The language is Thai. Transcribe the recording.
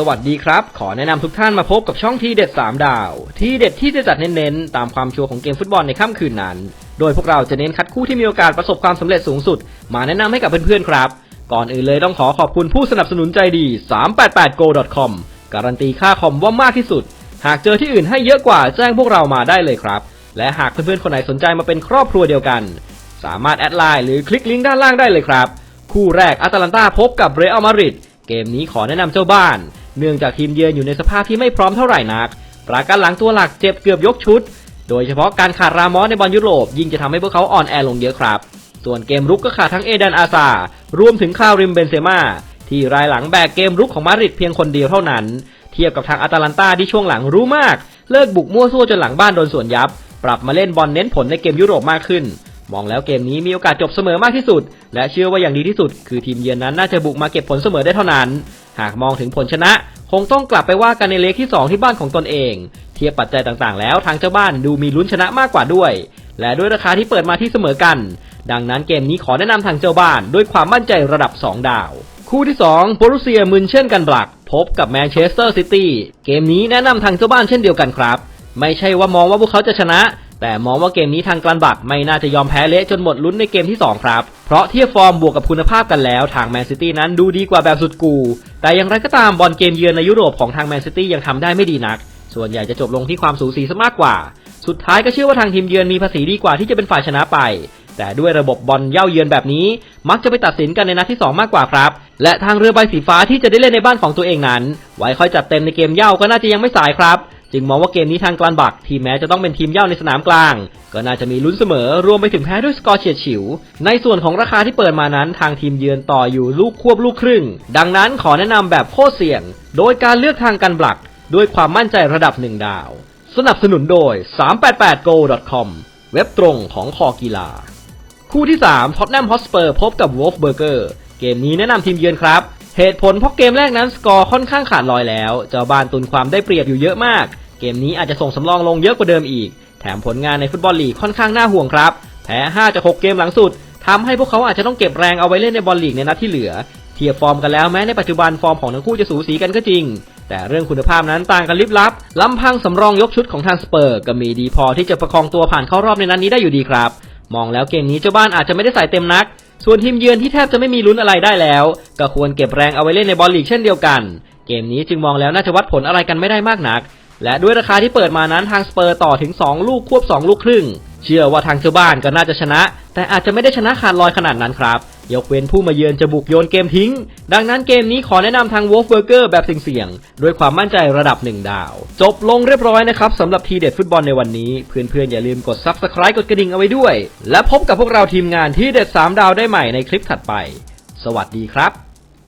สวัสดีครับ ขอแนะนำทุกท่านมาพบกับช่องทีเด็ด 3 ดาว ทีเด็ดที่จะจัดเน้นๆ ตามความชัวร์ของเกมฟุตบอลในค่ำคืนนั้น โดยพวกเราจะเน้นคัดคู่ที่มีโอกาสประสบความสำเร็จสูงสุด มาแนะนำให้กับเพื่อนๆครับ ก่อนอื่นเลยต้องขอขอบคุณผู้สนับสนุนใจดี 388go.com การันตีค่าคอมว่ามากที่สุด หากเจอที่อื่นให้เยอะกว่าแจ้งพวกเรามาได้เลยครับ และหากเพื่อนๆคนไหนสนใจมาเป็นครอบครัวเดียวกัน สามารถแอดไลน์หรือคลิกลิงก์ด้านล่างได้เลยครับ คู่แรกอาตาลันตาพบกับเรอัลมาดริดเกมนี้ขอแนะนำเจ้าบ้านเนื่องจากทีมเยือนอยู่ในสภาพที่ไม่พร้อมเท่าไหร่นัก ปราการหลังตัวหลักเจ็บเกือบยกชุด โดยเฉพาะการขาดรามอสในบอลยุโรปยิ่งจะทำให้พวกเขาอ่อนแอลงเยอะครับ ส่วนเกมรุกก็ขาดทั้งเอเดนอาซารวมถึงคาริมเบนเซม่าที่รายหลังแบกเกมรุกของมาดริดเพียงคนเดียวเท่านั้น เทียบกับทางอาตาลันตาที่ช่วงหลังรู้มาก เลิกบุกมั่วซั่วจนหลังบ้านโดนสวนยับ ปรับมาเล่นบอลเน้นผลในเกมยุโรปมากขึ้น มองแล้วเกมนี้มีโอกาสจบเสมอมากที่สุด และเชื่อว่าอย่างดีที่สุด คือทีมเยือนนั้นน่าจะบุกมาเก็บผลเสมอได้เท่านั้น หากมองถึงผลชนะ คงต้องกลับไปว่ากันในเลกที่ 2 ที่บ้านของตนเอง เทียบปัจจัยต่างๆ แล้วทางเจ้าบ้านดูมีลุ้นชนะมากกว่าด้วย และด้วยราคาที่เปิดมาที่เสมอกัน ดังนั้นเกมนี้ขอแนะนำทางเจ้าบ้านด้วยความมั่นใจระดับ 2 ดาว คู่ที่2โบรุเซียมึนเช่นกันบลัก พบกับแมนเชสเตอร์ซิตี้เกมนี้แนะนำทางเจ้าบ้านเช่นเดียวกันครับ ไม่ใช่ว่ามองว่าพวกเขาจะชนะ แต่มองว่าเกมนี้ทางกลันบักไม่น่าจะยอมแพ้เละจนหมดลุ้นในเกมที่ 2 ครับ เพราะเทียบฟอร์มบวกกับคุณภาพกันแล้วทางแมนซิตี้นั้นดูดีกว่าแบบสุดกู แต่อย่างไรก็ตามบอลเกมเยือนในยุโรปของทางแมนซิตี้ยังทำได้ไม่ดีนัก ส่วนใหญ่จะจบลงที่ความสูสีซะมากกว่า สุดท้ายก็เชื่อว่าทางทีมเยือนมีภาษีดีกว่าที่จะเป็นฝ่ายชนะไป แต่ด้วยระบบบอลเย่าเยือนแบบนี้ มักจะไปตัดสินกันในนัดที่ 2 มากกว่าครับ และทางเรือใบสีฟ้าที่จะได้เล่นในบ้านของตัวเองนั้น ไว้ค่อยจัดเต็มในเกมเย่าก็น่าจะยังไม่สายครับ จึงมองว่าเกมนี้ทางกลานบักทีแม้จะต้องเป็นทีมเย่าในสนามกลาง ก็น่าจะมีลุ้นเสมอรวมไปถึงแพ้ด้วยสกอร์เฉียดฉิว ในส่วนของราคาที่เปิดมานั้นทางทีมเยือนต่ออยู่ลูกควบลูกครึ่ง ดังนั้นขอแนะนำแบบโคตรเสี่ยง โดยการเลือกทางกันบักด้วยความมั่นใจระดับหนึ่งดาว สนับสนุนโดย 388go.com เว็บตรงของคอกีฬา คู่ที่3ท็อตแนมฮอสเปอร์พบกับวอลฟเบอร์เกอร์เกมนี้แนะนำทีมเยือนครับ เหตุผลเพราะเกมแรกนั้นสกอร์ค่อนข้างขาดลอยแล้ว เจ้าบ้านตุนความได้เปรียบอยู่เยอะมาก เกมนี้อาจจะส่งสำรองลงเยอะกว่าเดิมอีก แถมผลงานในฟุตบอลลีกค่อนข้างน่าห่วงครับ แพ้ 5 จาก 6 เกมหลังสุดทำให้พวกเขาอาจจะต้องเก็บแรงเอาไว้เล่นในบอลลีกในนัดที่เหลือ เทียบฟอร์มกันแล้วแม้ในปัจจุบันฟอร์มของทั้งคู่จะสูสีกันก็จริง แต่เรื่องคุณภาพนั้นต่างกันลิบลับลำพังสำรองยกชุดของทางสเปอร์ก็มีดีพอที่จะประคองตัวผ่านเข้ารอบในนัดนนี้ได้อยู่ดีครับ มองแล้วเกมนี้เจ้าบ้านอาจจะไม่ได้ใส่เต็มนัก ส่วนทีมเยือนที่แทบจะไม่มีลุ้นอะไรได้แล้ว ก็ควรเก็บแรงเอาไว้เล่นในบอลลีกเช่นเดียวกัน เกมนี้จึงมองแล้วน่าจะวัดผลอะไรกันไม่ได้มากนัก และด้วยราคาที่เปิดมานั้นทางสเปอร์ต่อถึง 2 ลูกควบ 2 ลูกครึ่ง เชื่อว่าทางเจ้าบ้านก็น่าจะชนะ แต่อาจจะไม่ได้ชนะขาดลอยขนาดนั้นครับ ยกเว้นผู้มาเยือนจะบุกโยนเกมทิ้ง ดังนั้นเกมนี้ขอแนะนำทาง Wolf Burger แบบเสี่ยงๆด้วยความมั่นใจระดับ1ดาว จบลงเรียบร้อยนะครับสำหรับทีเด็ดฟุตบอลในวันนี้ เพื่อนๆ อย่าลืมกด Subscribe กดกระดิ่งเอาไว้ด้วย และพบกับพวกเราทีมงานที่เด็ด 3 ดาวได้ใหม่ในคลิปถัดไป สวัสดีครับ